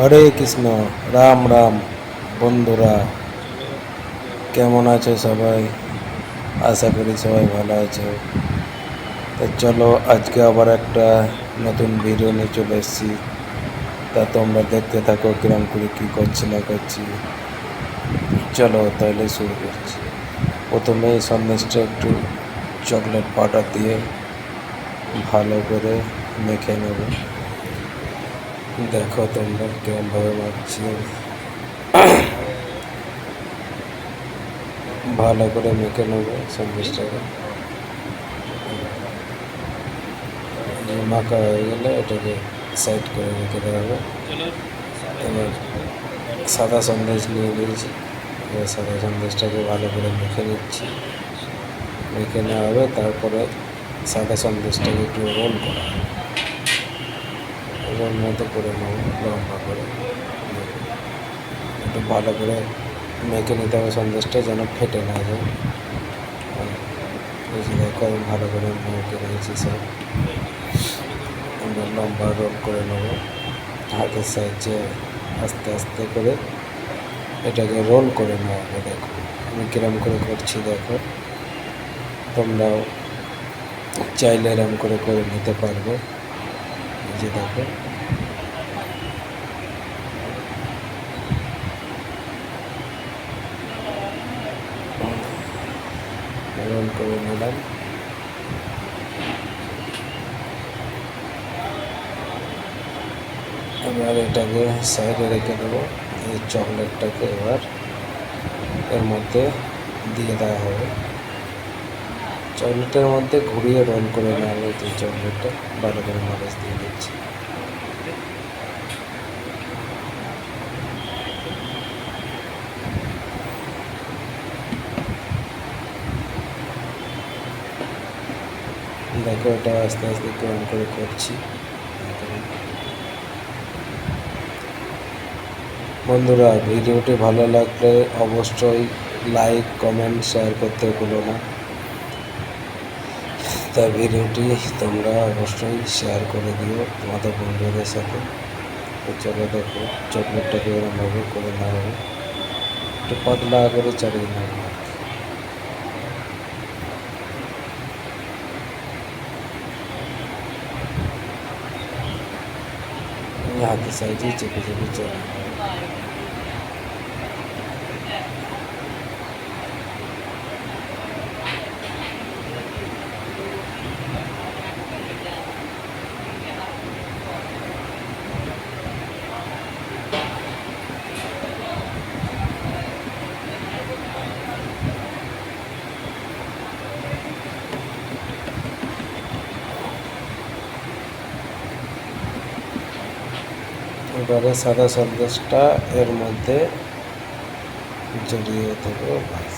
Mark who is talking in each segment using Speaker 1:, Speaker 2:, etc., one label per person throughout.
Speaker 1: হরে কৃষ্ণ, রাম রাম। বন্ধুরা, কেমন আছো সবাই? আশা করি সবাই ভালো আছো। তো চলো, আজকে আবার একটা নতুন ভিডিও নিয়ে চলে এসেছি। তা তোমরা দেখতে থাকো কিরম করে কী করছি, না করছি। চলো তাহলে শুরু করছি। প্রথমে এই সন্দেশটা একটু চকলেট পাউডার দিয়ে ভালো করে মেখে নেব। দেখো তোমরা কেমন কেমনভাবে মারছি ভালো করে মেখে নেব সন্দেশটাকে মাখা হয়ে গেলে এটাকে সাইড করে রেখে দেওয়া হবে। এবার সাদা সন্দেশ নিয়ে নিয়েছি। এবার সাদা সন্দেশটাকে ভালো করে মেখে নিচ্ছি। মেখে নেওয়া হবে, তারপরে সাদা সন্দেশটাকে একটু রোল করা হবে। রোল মতো করে নেব লম্বা করে। একটু ভালো করে মেখে নিতে হবে, সন্দেশটা যেন ফেটে না যায়। যে ভালো করে মেখে নিয়েছি সব। আমরা লম্বা রোল করে নেব। হাতের সাহায্যে আস্তে আস্তে করে এটাকে রোল করে নেওয়া হবে, দেখো। আমি কিরম করে করছি, দেখো। তোমরাও চাইলে এরম করে করে নিতে পারবে। যে দেখো। রোল করে নিলাম। এবার এটাকে সাইডে রেখে দেবো, এই চকলেটটাকে এবার এর মধ্যে দিয়ে দেওয়া হবে। চকলেটের মধ্যে ঘুরিয়ে রোল করে নেওয়া হবে চকলেটটা ভালো করে মালিশ দিয়ে দিচ্ছি। দেখো এটা আস্তে আস্তে কেমন করে করছি। বন্ধুরা, ভিডিওটি ভালো লাগলে অবশ্যই লাইক কমেন্ট শেয়ার করতে ভুলো না। তা ভিডিওটি তোমরা অবশ্যই শেয়ার করে দিও তোমাদের বন্ধুদের সাথে। তো চলো দেখো, চকলেটটাকে এরমভাবে করে নেওয়া হবে একটু পাতলা করে চালিয়ে নেওয়া হবে হাতের এবারে সাদা সন্দেশটা এর মধ্যে জড়িয়ে দেবো বাস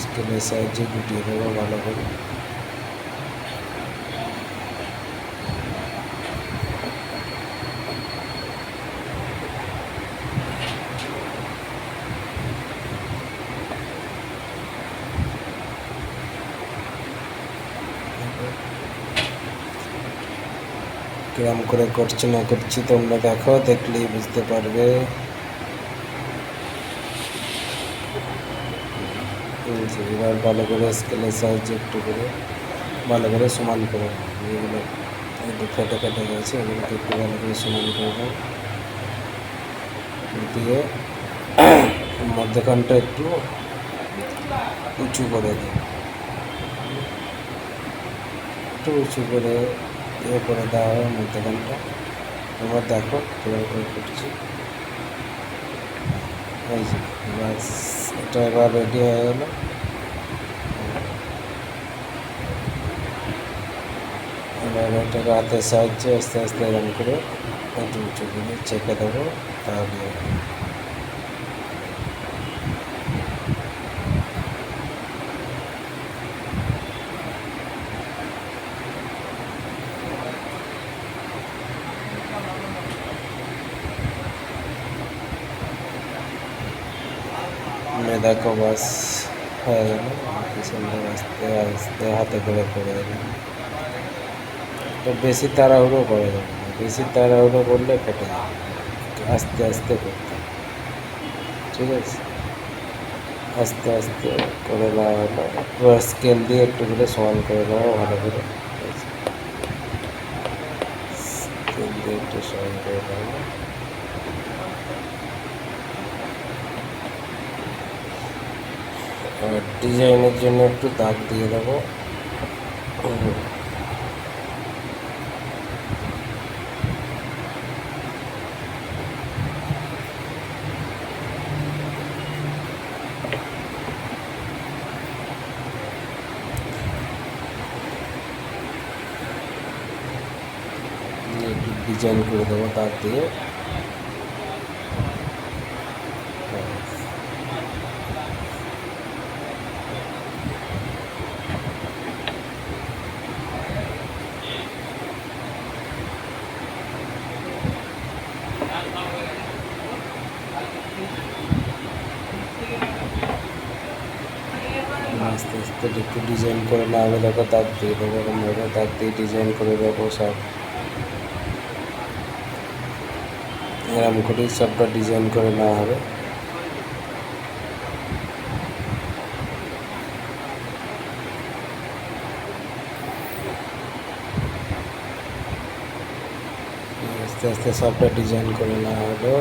Speaker 1: স্কেলের সাহায্যে গুটিয়ে দেবো ভালো করে। কিরম করে করছি না করছি, তোমরা দেখো, দেখলেই বুঝতে পারবে। এবার ভালো করে স্কেলের সাহায্যে একটু করে, ভালো করে সমান করে। এগুলো একটু ফেটে ফেটে গেছে এগুলোকে একটু ভালো করে সমান করব দিয়ে, মধ্যখানটা একটু উঁচু করে দিই একটু উঁচু করে করে দেওয়া হয় মধ্যখানটা তোমরা দেখো কীভাবে করে করছি এই যে ব্যাস এটা এবার রেডি হয়ে গেল এবার এটাকে হাতের সাহায্যে আস্তে আস্তে এরকম করে একটু উঁচু করে চেপে দেবো তাহলে দেখো বাস হয়ে গেল। সুন্দর আস্তে আস্তে হাতে করে করে দিলাম তো বেশি তাড়াহুড়ো করা যাবে না। বেশি তাড়াহুড়ো করলে ফেটে যাবে। আস্তে আস্তে করতে। ঠিক আছে? আস্তে আস্তে করে নেওয়া হলো স্কেল দিয়ে একটু করে সমান করে নেওয়া ভালো করে। স্কেল দিয়ে একটু সমান করে নেওয়া এবার ডিজাইনের জন্য একটু দাগ দিয়ে দেবো। ডিজাইন করে দেবো দাগ দিয়ে। আস্তে একটু ডিজাইন করে না হলে দেখো দাগ দিয়ে দেবো এরকমভাবে দাগ দিয়ে ডিজাইন করে দেবো সব। এরকম করেই সবটা ডিজাইন করে নেওয়া হবে। আস্তে আস্তে সবটা ডিজাইন করে নেওয়া হলো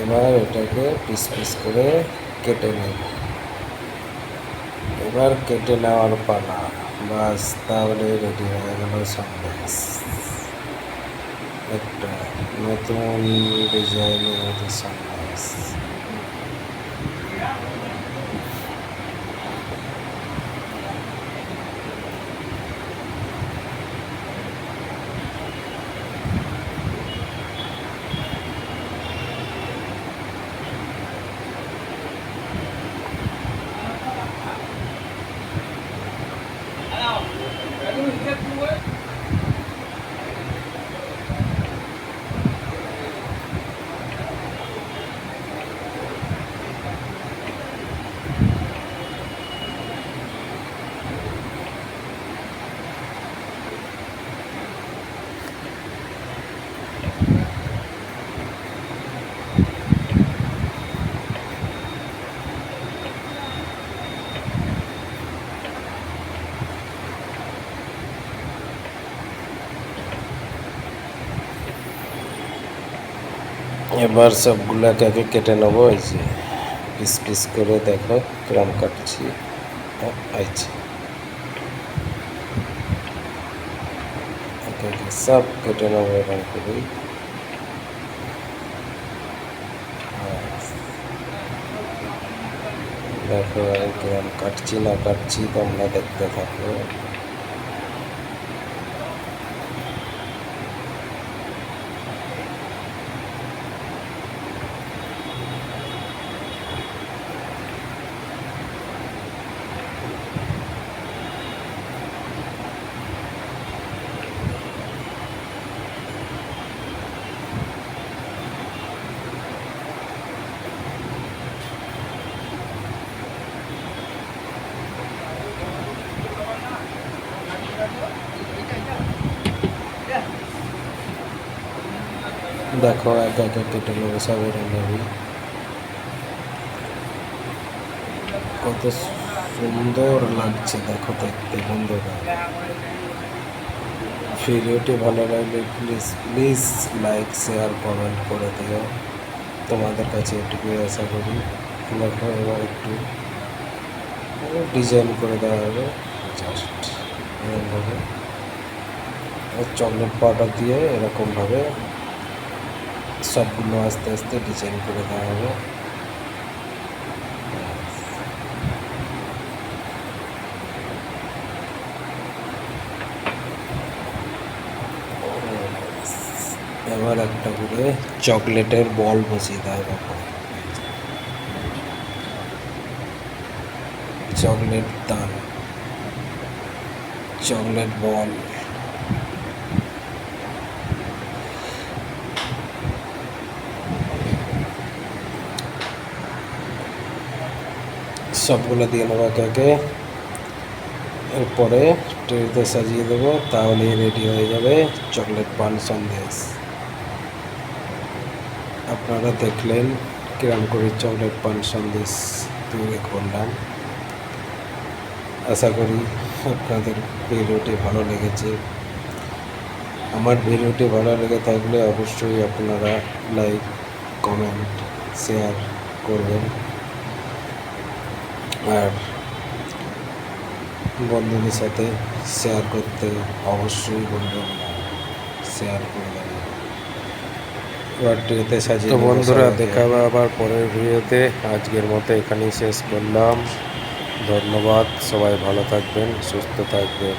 Speaker 1: এবার এটাকে পিস পিস করে কেটে নেব। এবার কেটে নেওয়ার পালা বাস তাহলে রেডি হয়ে গেল সন্দেশ একটা নতুন ডিজাইনের সন্দেশ এবার সবগুলোকে আগে কেটে নেব, এই যে পিস পিস করে দেখো কিরম কাটছি। আইছে সব কেটে নেব এরকম করেই। দেখো কিরম কাটছি না কাটছি, তোমরা দেখতে থাকো। দেখো, এক একে কেটে নেব সব এরকমভাবে কত সুন্দর লাগছে, দেখো দেখতে, বন্ধুরা। ভিডিওটি ভালো লাগলে please please like share comment করে দিও। তোমাদের কাছে এটুকুই আশা করি। দেখো এবার একটু ডিজাইন করে দেওয়া হবে। জাস্ট এরকমভাবে। চকলেট পাউডার দিয়ে এরকমভাবে সবগুলো আস্তে আস্তে ডিজাইন করে দেওয়া হবে। এবার একটা করে চকলেটের বল বসিয়ে দেওয়া হবে। চকলেট দান। চকলেট বল। সবগুলো দিয়ে নেব একে একে এরপরে ট্রেতে সাজিয়ে দেবো, তাহলেই রেডি হয়ে যাবে চকলেট পান সন্দেশ। আপনারা দেখলেন কিরম করে চকলেট পান সন্দেশ তৈরি করলাম। আশা করি আপনাদের ভিডিওটি ভালো লেগেছে। আমার ভিডিওটি ভালো লেগে থাকলে অবশ্যই আপনারা লাইক কমেন্ট শেয়ার করবেন। আর বন্ধুদের সাথে শেয়ার করতে অবশ্যই বলবেন শেয়ার করবেন সাজিয়ে
Speaker 2: তো বন্ধুরা
Speaker 1: সবাইকে।
Speaker 2: দেখা আবার পরের ভিডিওতে। আজকের মতো এখানেই শেষ করলাম। ধন্যবাদ সবাই ভালো থাকবেন সুস্থ থাকবেন